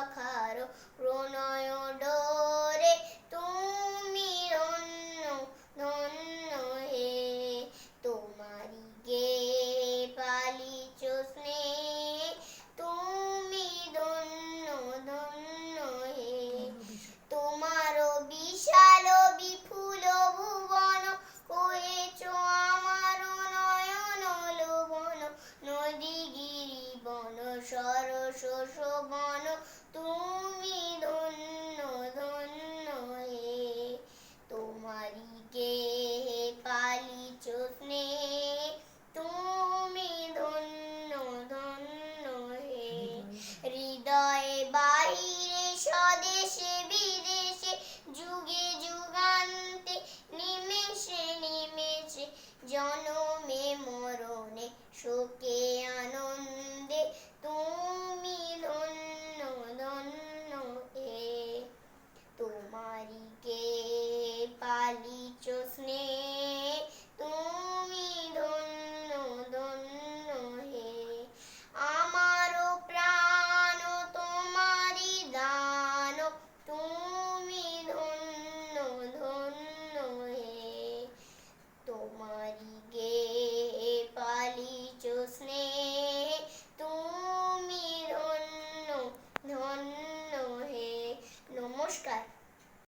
পাখারো প্রণয় তুমি অন্য ধন্য হে। তোমারি গে তুমি ধন্য ধন্য হে। তোমারও বিশাল বিফুল ভুবন করেছ আমার নয়ন নদী গিরি বন, সরস, শোভন জনমে মরণে শোকে